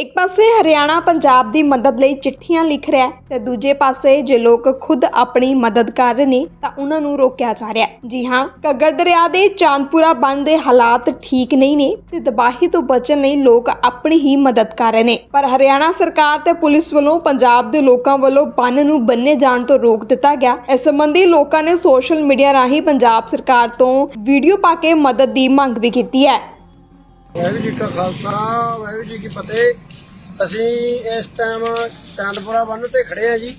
ਇੱਕ ਪਾਸੇ ਹਰਿਆਣਾ ਪੰਜਾਬ ਦੀ ਮਦਦ ਲਈ ਚਿੱਠੀਆਂ ਲਿਖ ਰਿਹਾ ਹੈ ਤੇ ਦੂਜੇ ਪਾਸੇ ਜੇ ਲੋਕ ਖੁਦ ਆਪਣੀ ਮਦਦ ਕਰ ਰਹੇ ਨੇ ਤਾਂ ਉਹਨਾਂ ਨੂੰ ਰੋਕਿਆ ਜਾ ਰਿਹਾ ਹੈ। ਜੀ ਹਾਂ, ਘੱਗਰ ਦਰਿਆ ਦੇ ਚਾਂਦਪੁਰਾ ਬੰਨ ਦੇ ਹਾਲਾਤ ਠੀਕ ਨਹੀਂ ਨੇ ਤੇ ਤਬਾਹੀ ਤੋਂ ਬਚਣ ਲਈ ਲੋਕ ਆਪਣੀ ਹੀ ਮਦਦ ਕਰ ਰਹੇ ਨੇ। ਪਰ ਹਰਿਆਣਾ ਸਰਕਾਰ ਤੇ ਪੁਲਿਸ ਵੱਲੋਂ ਪੰਜਾਬ ਦੇ ਲੋਕਾਂ ਵੱਲੋਂ ਬੰਨ ਨੂੰ ਬੰਨੇ ਜਾਣ ਤੋਂ ਰੋਕ ਦਿੱਤਾ ਗਿਆ। ਇਸ ਸੰਬੰਧੀ ਲੋਕਾਂ ਨੇ ਸੋਸ਼ਲ ਮੀਡੀਆ ਰਾਹੀਂ ਪੰਜਾਬ ਸਰਕਾਰ ਤੋਂ ਵੀਡੀਓ ਪਾ ਕੇ ਮਦਦ ਦੀ ਮੰਗ ਵੀ ਕੀਤੀ ਹੈ। ਵਾਹਿਗੁਰੂ ਜੀ ਕਾ ਖਾਲਸਾ ਵਾਹਿਗੁਰੂ ਜੀ ਕੀ ਫਤਿਹ। ਅਸੀਂ ਇਸ ਟਾਈਮ ਚੰਦਪੁਰਾ ਬੰਨ ਤੇ ਖੜੇ ਆ ਜੀ।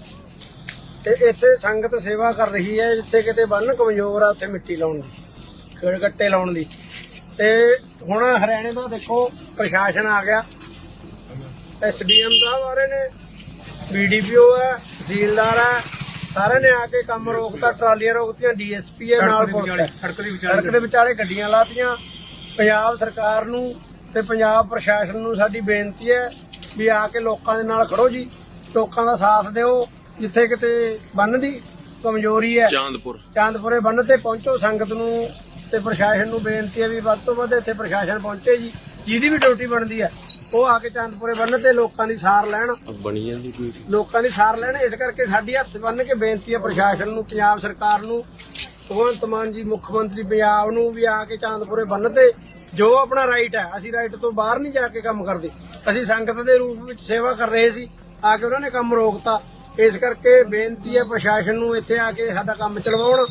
ਤੇ ਇੱਥੇ ਸੰਗਤ ਸੇਵਾ ਕਰ ਰਹੀ ਹੈ ਜਿੱਥੇ ਕਿਤੇ ਬੰਨ ਕਮਜ਼ੋਰ ਆ ਉੱਥੇ ਮਿੱਟੀ ਲਾਉਣ ਦੀ ਖੇੜ ਗੱਟੇ ਲਾਉਣ ਦੀ। ਤੇ ਹੁਣ ਹਰਿਆਣੇ ਦਾ ਦੇਖੋ ਪ੍ਰਸ਼ਾਸਨ ਆ ਗਿਆ। ਐਸਡੀਐਮ ਸਾਹਿਬ ਆ ਰਹੇ ਨੇ ਬੀਡੀਪੀਓ ਹੈ ਤਹਿਸੀਲਦਾਰ ਹੈ ਸਾਰਿਆਂ ਨੇ ਆ ਕੇ ਕੰਮ ਰੋਕਤਾ ਟਰਾਲੀਆਂ ਰੋਕਤੀਆਂ ਡੀਐਸਪੀ ਹੈ ਨਾਲ ਪੁਲਿਸ ਹੈ। ਸੜਕ ਦੇ ਵਿਚਾਲੇ। ਸੜਕ ਦੇ ਵਿਚਾਲੇ ਗੱਡੀਆਂ ਲਾਤੀਆਂ। ਪੰਜਾਬ ਸਰਕਾਰ ਨੂੰ ਤੇ ਪੰਜਾਬ ਪ੍ਰਸ਼ਾਸਨ ਨੂੰ ਸਾਡੀ ਬੇਨਤੀ ਹੈ ਵੀ ਆ ਕੇ ਲੋਕਾਂ ਦੇ ਨਾਲ ਖੜੋ ਜੀ। ਲੋਕਾਂ ਦਾ ਸਾਥ ਦਿਓ ਜਿੱਥੇ ਕਿਤੇ ਬੰਨ ਦੀ ਕਮਜ਼ੋਰੀ ਹੈ ਚਾਂਦਪੁਰ। ਚਾਂਦਪੁਰੇ ਬੰਨ ਤੇ ਪਹੁੰਚੋ ਸੰਗਤ ਨੂੰ ਤੇ ਪ੍ਰਸ਼ਾਸਨ ਨੂੰ ਬੇਨਤੀ ਹੈ ਵੀ ਵੱਧ ਤੋਂ ਵੱਧ ਇੱਥੇ ਪ੍ਰਸ਼ਾਸਨ ਪਹੁੰਚੇ ਜੀ ਜਿਹਦੀ ਵੀ ਡਿਊਟੀ ਬਣਦੀ ਹੈ ਉਹ ਆ ਕੇ ਚਾਂਦਪੁਰੇ ਬੰਨ ਤੇ ਲੋਕਾਂ ਦੀ ਸਾਰ ਲੈਣ। ਬਣੀ ਜਾਂਦੀ ਕੋਈ? ਲੋਕਾਂ ਦੀ ਸਾਰ ਲੈਣ ਇਸ ਕਰਕੇ ਸਾਡੀ ਹੱਥ ਬੰਨ ਕੇ ਬੇਨਤੀ ਹੈ ਪ੍ਰਸ਼ਾਸਨ ਨੂੰ ਪੰਜਾਬ ਸਰਕਾਰ ਨੂੰ ਭਗਵੰਤ ਮਾਨ ਜੀ, ਮੁੱਖ ਮੰਤਰੀ ਪੰਜਾਬ ਨੂੰ ਵੀ ਆ ਕੇ ਚਾਂਦਪੁਰੇ ਬੰਨ ਤੇ ਜੋ ਆਪਣਾ ਰਾਈਟ ਹੈ। ਅਸੀਂ ਰਾਈਟ ਤੋਂ ਬਾਹਰ ਨਹੀਂ ਜਾ ਕੇ ਕੰਮ ਕਰਦੇ। ਅਸੀਂ ਸੰਗਤ ਦੇ ਰੂਪ ਵਿੱਚ ਸੇਵਾ ਕਰ ਰਹੇ ਸੀ। ਆ ਕੇ ਉਹਨਾਂ ਨੇ ਕੰਮ ਰੋਕਤਾ। ਇਸ ਕਰਕੇ ਬੇਨਤੀ ਹੈ ਪ੍ਰਸ਼ਾਸਨ ਨੂੰ ਇੱਥੇ ਆ ਕੇ ਸਾਡਾ ਕੰਮ ਚਲਵਾਉਣ।